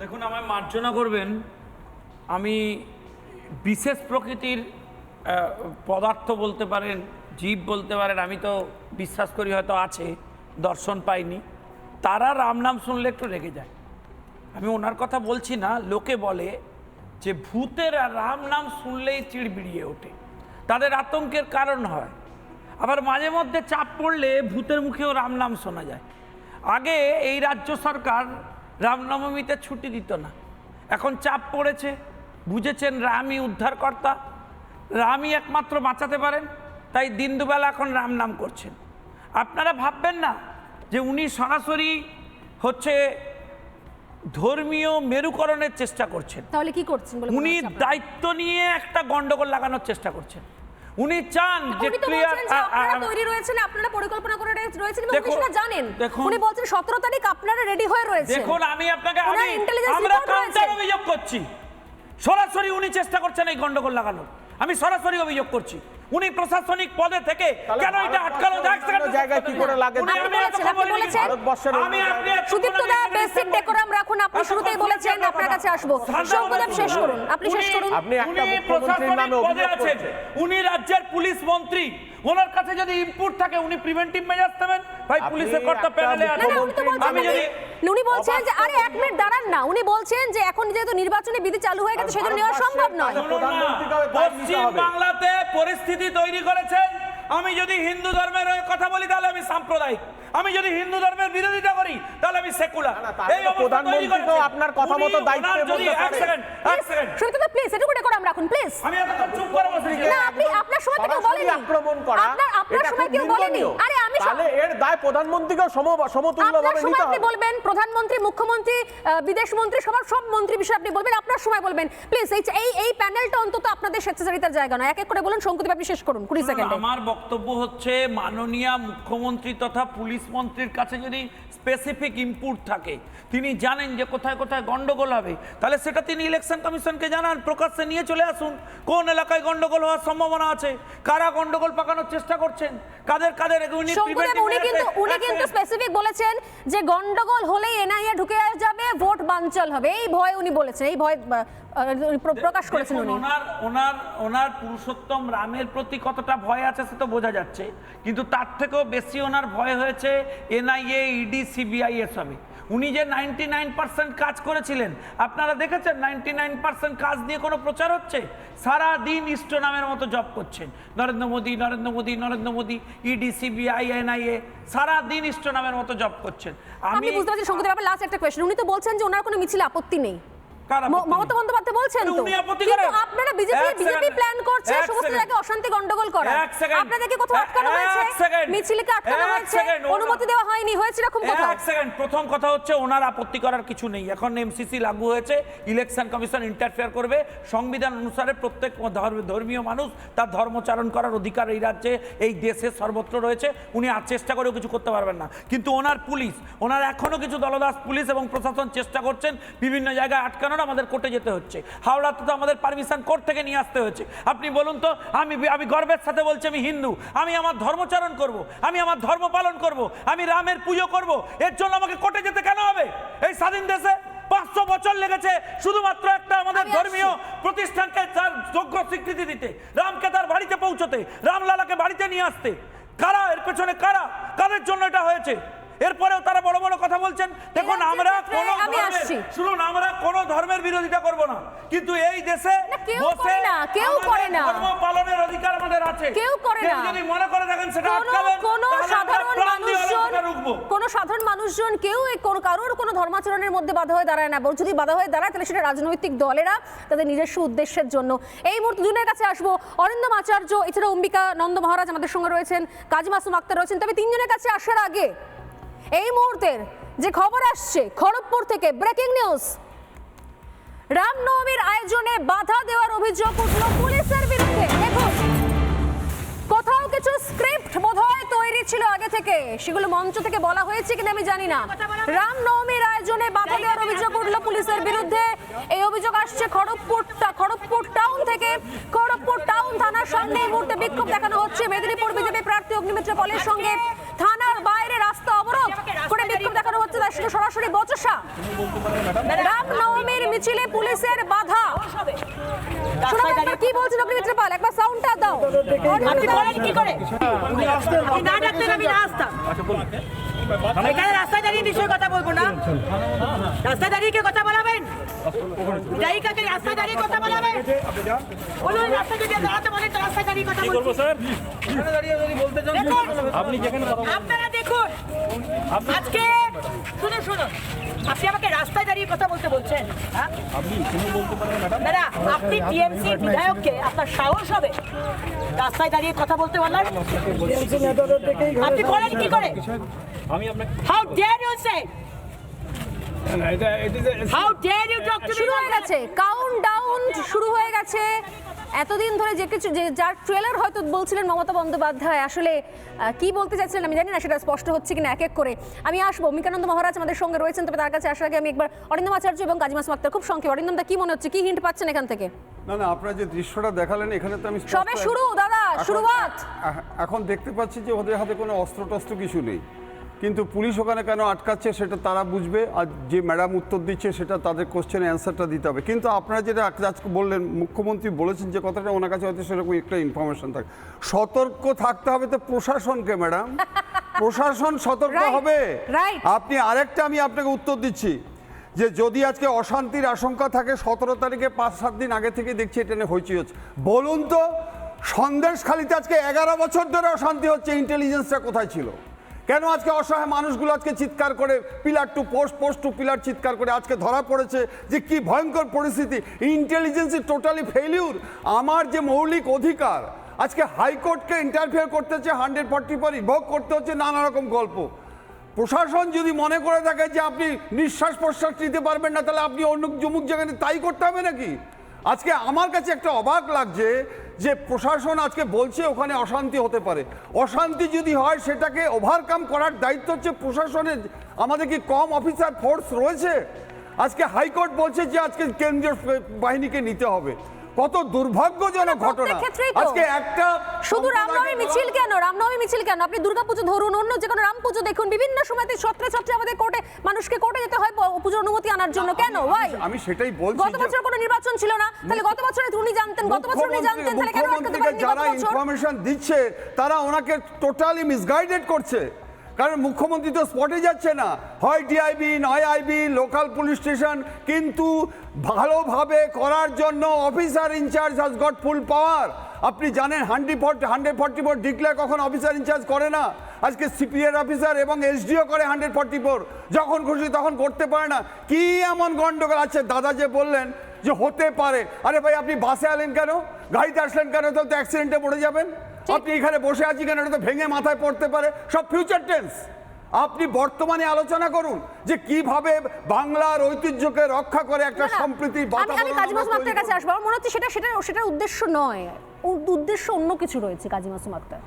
দেখুন, আমায় মার্জনা করবেন। আমি বিশেষ প্রকৃতির পদার্থ বলতে পারেন, জীব বলতে পারেন, আমি তো বিশ্বাস করি হয়তো আছে, দর্শন পাইনি। তারা রাম নাম শুনলে একটু রেগে যায়। আমি ওনার কথা বলছি না, লোকে বলে যে ভূতেরা রাম নাম শুনলেই চিড়বিড়িয়ে ওঠে। তাদের আতঙ্কের কারণ হয়। আবার মাঝে মধ্যে চাপ পড়লে ভূতের মুখেও রাম নাম শোনা যায়। আগে এই রাজ্য সরকার রামনবমীতে ছুটি দিত না। এখন চাপ পড়েছে বুঝেছেন রামই উদ্ধারকর্তা। রামই একমাত্র বাঁচাতে পারেন তাই দিন দুবেলা এখন রাম নাম করছেন। আপনারা ভাববেন না যে উনি সরাসরি হচ্ছে ধর্মীয় মেরুকরণের চেষ্টা করছেন। তাহলে কি করছেন উনি দায়িত্ব নিয়ে একটা গন্ডগোল লাগানোর চেষ্টা করছেন। উনি চান যে ক্লিয়ার আপনারা তৈরি রয়েছেন আপনারা পরিকল্পনা করে রয়েছেন এবং উনি দেখুন, সেটা জানেন। উনি বলছেন সতেরো তারিখ আপনারা রেডি হয়ে রয়েছে দেখুন আমি আপনাকে আমি আমরা কাউন্টার অভিযোগ করছি। সরাসরি উনি চেষ্টা করছেন এই গন্ডগোল লাগানোর। আমি সরাসরি অভিযোগ করছি। উনি প্রশাসনিক পদে থেকে কেন এটা আটকালো? জায়গায় কি করে লাগে? আমি সুদীপ্ত দা বেসিক ডেকোরাম রাখুন। আপনি শুরুতেই বলেছেন আপনার কাছে আসব। শেষ করুন। আপনি শেষ করুন। আপনি একটা উনি মুখ্যমন্ত্রীর নামে প্রশাসনিক পদে অভিযোগ আছেন। করছেন। উনি রাজ্যের পুলিশ মন্ত্রী। ওনার কাছে যদি ইনপুট থাকে উনি প্রিভেন্টিভ মেজার্স নেবেন। ভাই পুলিশের কর্তা প্যানেলে আমি যদি উনি বলছেন যে আরে এক মিনিট দাঁড়ান না। উনি বলছেন যে এখন যেহেতু নির্বাচনী বিধি চালু হয়ে গেছে সেজন্য নেওয়া সম্ভব নয়। পশ্চিম বাংলাতে পরিস্থিতি তৈরি করেছেন আমি যদি হিন্দু ধর্মের হয়ে কথা বলি তাহলে আমি সাম্প্রদায়িক। আমি যদি হিন্দু ধর্মের বিরোধিতা করি তাহলে আমি সেকুলার এই প্রধানমন্ত্রী তো আপনার কথা মতো দায়িত্ব যদি এক। সেকেন্ড এক সেকেন্ড সুদীপ্ত প্লিজ এটুকু ডেকোরাম রাখুন প্লিজ আমি এতক্ষণ চুপ করে বসে না আপনি আপনার সময় কেউ বলেনি। আক্রমণ করা আপনার আপনার সময় কেউ বলেনি। আরে আমি দায় প্রধানমন্ত্রীকেও সম সমতুল্য আপনার ভাবে আপনি বলবেন প্রধানমন্ত্রী মুখ্যমন্ত্রী বিদেশ মন্ত্রী সবার সব মন্ত্রী বিষয়ে আপনি বলবেন আপনার সময় বলবেন। প্লিজ এই এই প্যানেলটা অন্তত আপনাদের স্বেচ্ছাচারিতার জায়গা নয়। এক এক করে বলুন শঙ্কুদেব আপনি শেষ করুন কুড়ি সেকেন্ডে। আমার বক্তব্য হচ্ছে মাননীয় মুখ্যমন্ত্রী তথা পুলিশ মন্ত্রীর কাছে যদি স্পেসিফিক ইনপুট থাকে তিনি জানেন যে কোথায় কোথায় গন্ডগোল হবে তাহলে সেটা তিনি ইলেকশন কমিশনকে জানান প্রকাশ্যে নিয়ে চলে আসুন। কোন এলাকায় গন্ডগোল হওয়ার সম্ভাবনা আছে? কারা গন্ডগোল পাকানোর চেষ্টা করছেন? কাদের কাদের? উনি কিন্তু উনি কিন্তু স্পেসিফিক বলেছেন যে গন্ডগোল হলেই এনআইএ ঢুকে যাবে ভোট বানচাল হবে। এই ভয় উনি বলেছেন এই ভয় প্রকাশ করেছেন উনি। ওনার ওনার ওনার পুরুষোত্তম রামের প্রতি কতটা ভয় আছে সে তো বোঝা যাচ্ছে। কিন্তু তার থেকেও বেশি ওনার ভয় হয়েছে এনআইএ ইডি সিবিআই এসবে। উনি যে নাইনটি কাজ করেছিলেন আপনারা দেখেছেন নাইনটি কাজ নিয়ে কোনো প্রচার হচ্ছে? সারা দিন ইষ্ট নামের মতো জব করছেন। Narendra Modi Narendra Modi Narendra Modi ED CBI NIA সারা দিন ইষ্ট নামের মতো জব করছেন। আমি বুঝতে পারছি আপনার লাস্ট একটা কোয়েশ্চেন উনি তো বলছেন যে ওনার কোনো মিছিল আপত্তি নেই। মমতা বন্দ্যোপাধ্যায় বলছেন তো। উনি আপত্তি কিন্তু আপনারা বিজেপি বিজেপি প্ল্যান করছে সমস্ত জায়গায় অশান্তি গন্ডগোল করা আপনাদেরকে কোথাও আটকানো হয়েছে? মিছিলকে আটকানো হয়েছে? অনুমতি দেওয়া হয়নি হয়েছে এরকম কোথাও। এক সেকেন্ড। প্রথম কথা হচ্ছে ওনার আপত্তি করার কিছু নেই। এখন এমসিসি লাগু হয়েছে ইলেকশন কমিশন ইন্টারফেয়ার করবে। সংবিধান অনুসারে প্রত্যেক ধর্মীয় মানুষ তার ধর্মচারণ করার অধিকার এই রাজ্যে এই দেশে সর্বত্র রয়েছে। উনি আর চেষ্টা করেও কিছু করতে পারবেন না। কিন্তু ওনার পুলিশ ওনার এখনও কিছু দলদাস পুলিশ এবং প্রশাসন চেষ্টা করছেন বিভিন্ন জায়গায় আটকানোর। আমাদের কোর্টে যেতে হচ্ছে। হাওড়াতে তো আমাদের পারমিশন কোর্ট থেকে নিয়ে আসতে হয়েছে আপনি বলুন তো আমি আমি গর্বের সাথে বলছি আমি হিন্দু আমি আমার ধর্মচারণ করব আমি আমার ধর্ম পালন করব আমি রামের পুজো করব এর জন্য আমাকে কোর্টে যেতে কেন হবে? এই স্বাধীন দেশে পাঁচশো বছর লেগেছে শুধুমাত্র একটা আমাদের ধর্মীয় প্রতিষ্ঠানকে তার যোগ্য স্বীকৃতি দিতে রামকে তার বাড়িতে পৌঁছতে রামলালাকে বাড়িতে নিয়ে আসতে। কারা এর পেছনে কারা? কাদের জন্য এটা হয়েছে? এরপরেও তারা বড় বড় কথা বলছেন। দেখুন আমরা কোনো আমি ধর্মের- আসছি। শুনুন আমরা কোনো ধর্মের বিরোধিতা করব না। কিন্তু এই দেশে কেউ বসে করে না, কেউ করে না। ধর্ম পালনের অধিকার আমাদের আছে। কেউ করে না। যদি মনে করে দেখেন সেটা আটকাবেন কোনো সাধারণ মানুষজন কোনো সাধারণ মানুষজন কেউ এই কোনো কারোর কোনো ধর্মাচরণের মধ্যে বাধা হয়ে দাঁড়ায় না। বরং যদি বাধা হয়ে দাঁড়ায় তাহলে সেটা রাজনৈতিক দলেরা তাদের নিজস্ব উদ্দেশ্যের জন্য। এই মুহূর্তে দুজনের কাছে আসব। অরিন্দম আচার্য এছাড়া অম্বিকা নন্দ মহারাজ আমাদের সঙ্গে রয়েছেন। কাজী মাসুম আক্তার রয়েছেন। তবে তিনজনের কাছে আসার আগে এই মুহূর্তের যে খবর আসছে, খড়গপুর থেকে ব্রেকিং নিউজ রামনবমীর আয়োজনে বাধা দেওয়ার অভিযোগ উঠল পুলিশের বিরুদ্ধে। দেখুন, কোথাও কিছু স্ক্রিপ্ট বোধহয় তৈরি ছিল আগে থেকে। সেগুলো মঞ্চ থেকে বলা হয়েছে কিনা আমি জানি না। রামনবমীর আয়োজনে বাধা দেওয়ার অভিযোগ উঠল পুলিশের বিরুদ্ধে। এই অভিযোগ আসছে খড়গপুর টা- খড়গপুর টাউন থেকে। খড়গপুর টাউন থানার সামনে এই মুহূর্তে বিক্ষোভ দেখানো হচ্ছে। মেদিনীপুর বিজেপি প্রার্থী অগ্নিমিত্র পলের সঙ্গে থানার বাইরে রাস্তা অবরোধ। করে বিক্ষোভ দেখানো হচ্ছে তার সঙ্গে সরাসরি বচসা। রামনবমীর মিছিলে পুলিশের বাধা। কি বলছেন অগ্নিমিত্র পাল একবার সাউন্ডটা দাও। আপনি বলেন কি করে? আপনি না ডাকতেন আমি না আসতাম। এখানে রাস্তায় দাঁড়িয়ে বিষয়ে কথা বলব না। রাস্তায় দাঁড়িয়ে কে কথা বলাবেন? রাস্তায় দাঁড়িয়ে কথা বলাবেন। বলুন রাস্তায় যদি দাঁড়াতে বলেন তো রাস্তায় দাঁড়িয়ে কথা বলব দেখুন আপনি যেখানে কথা বল- আপনারা দেখুন আজকে শুনুন শুনুন। আপনি আমাকে রাস্তায় দাঁড়িয়ে কথা বলতে বলছেন হ্যাঁ? আপনি বলতে পারেন ম্যাডাম। দাদা আপনি টিএমসি বিধায়ককে আপনার সাহস হবে? রাস্তায় দাঁড়িয়ে কথা বলতে পারলেন আপনি বলেন কি করে আমি আপনাকে how dare you say how dare you talk to শুরু হয়ে গেছে। কাউন্ট ডাউন শুরু হয়ে গেছে। এতদিন ধরে যে কিছু যে যার ট্রেলার হয়তো বলছিলেন মমতা বন্দ্যোপাধ্যায় আসলে কি বলতে চাইছিলেন আমি জানি না সেটা স্পষ্ট হচ্ছে কিনা এক এক করে। আমি আসব। অমিকানন্দ মহারাজ আমাদের সঙ্গে রয়েছেন তবে তার কাছে আসার আগে আমি একবার অরিন্দম আচার্য এবং কাজী কাজিমাস মাক্তার খুব সংক্ষেপ অরিন্দমদা কি মনে হচ্ছে? কি হিন্ট পাচ্ছেন এখান থেকে? না না আপনারা যে দৃশ্যটা দেখালেন এখানে তো আমি সবে শুরু দাদা শুরুয়াত! এখন দেখতে পাচ্ছি যে ওদের হাতে কোনো অস্ত্র টস্ত্র কিছু নেই। কিন্তু পুলিশ ওখানে কেন আটকাচ্ছে সেটা তারা বুঝবে আর যে ম্যাডাম উত্তর দিচ্ছে সেটা তাদের কোশ্চেনে অ্যান্সারটা দিতে হবে। কিন্তু আপনারা যেটা আজ- আজকে বললেন মুখ্যমন্ত্রী বলেছেন যে কথাটা ওনার কাছে হয়তো সেরকম একটা ইনফরমেশন থাকে। সতর্ক থাকতে হবে তো প্রশাসনকে ম্যাডাম। প্রশাসন সতর্ক হবে। আপনি আরেকটা আমি আপনাকে উত্তর দিচ্ছি যে যদি আজকে অশান্তির আশঙ্কা থাকে সতেরো তারিখে পাঁচ সাত দিন আগে থেকে দেখছি এটা নিয়ে হইচই হচ্ছে। বলুন তো সন্দেশখালিতে আজকে এগারো বছর ধরে অশান্তি হচ্ছে ইন্টেলিজেন্সটা কোথায় ছিল? কেন আজকে অসহায় মানুষগুলো আজকে চিৎকার করে pillar to post post to pillar চিৎকার করে আজকে ধরা পড়েছে যে কি ভয়ঙ্কর পরিস্থিতি। ইন্টেলিজেন্স টোটালি ফেলিউর আমার যে মৌলিক অধিকার, আজকে হাইকোর্টকে ইন্টারফেয়ার করতে হচ্ছে হান্ড্রেড ফর্টি পর ইভোক করতে হচ্ছে, নানা রকম গল্প। প্রশাসন যদি মনে করে থাকে যে আপনি নিঃশ্বাস প্রশ্বাস নিতে পারবেন না, তাহলে আপনি অন্য জমুক জায়গায় তাই করতে হবে নাকি? আজকে আমার কাছে একটা অবাক লাগছে যে প্রশাসন আজকে বলছে ওখানে অশান্তি হতে পারে। অশান্তি যদি হয়, সেটাকে ওভারকাম করার দায়িত্ব হচ্ছে প্রশাসনের। আমাদের কি কম অফিসার ফোর্স রয়েছে? আজকে হাইকোর্ট বলছে যে আজকে কেন্দ্রীয় বাহিনীকে নিতে হবে। কত দুর্ভাগ্যজনক ঘটনা। প্রত্যেক আজকে একটা শুধু রামনবমী মিছিল কেন? রামনবমী মিছিল কেন? আপনি দুর্গাপুজো ধরুন অন্য যে কোনো রাম পুজো দেখুন। বিভিন্ন সময়তে ছত্রে ছত্রে আমাদের কোর্টে মানুষকে কোর্টে যেতে হয় পুজোর অনুমতি আনার জন্য। কেন? ওয়াই আমি সেটাই বলছি গত বছর কোনো নির্বাচন ছিল না। তাহলে গত বছরে উনি জানতেন গত বছর উনি জানতেন তাহলে কেন আটকাতে পারেননি যারা ইনফরমেশন দিচ্ছে তারা ওনাকে টোটালি মিসগাইডেড করছে। কারণ মুখ্যমন্ত্রী তো স্পটে যাচ্ছে না। হয় ডিআইবি নয় আইবি লোকাল পুলিশ স্টেশন কিন্তু ভালোভাবে করার জন্য officer in charge has got full power আপনি জানেন hundred forty hundred forty four declare কখন অফিসার ইনচার্জ করে না? আজকে সিপিআর অফিসার এবং এসডিও করে হান্ড্রেড ফর্টি ফোর যখন খুশি তখন করতে পারে না। কি এমন গন্ডগোল? আছে দাদা যে বললেন যে হতে পারে। আরে ভাই, আপনি বাসে আলেন কেন? গাড়িতে আসলেন কেন? তাহলে তো অ্যাক্সিডেন্টে পড়ে যাবেন। আপনি এখানে বসে আছি কেন? এটা তো ভেঙে মাথায় পড়তে পারে। সব ফিউচার টেন্স আপনি বর্তমানে আলোচনা করুন যে কীভাবে বাংলার ঐতিহ্যকে রক্ষা করে একটা সম্প্রীতি আমি কাজী মাসুম আক্তার কাছে। আসব। আমার মনে হচ্ছে সেটা সেটা সেটার উদ্দেশ্য নয়। উদ্দেশ্য অন্য কিছু রয়েছে কাজী মাসুম আক্তার।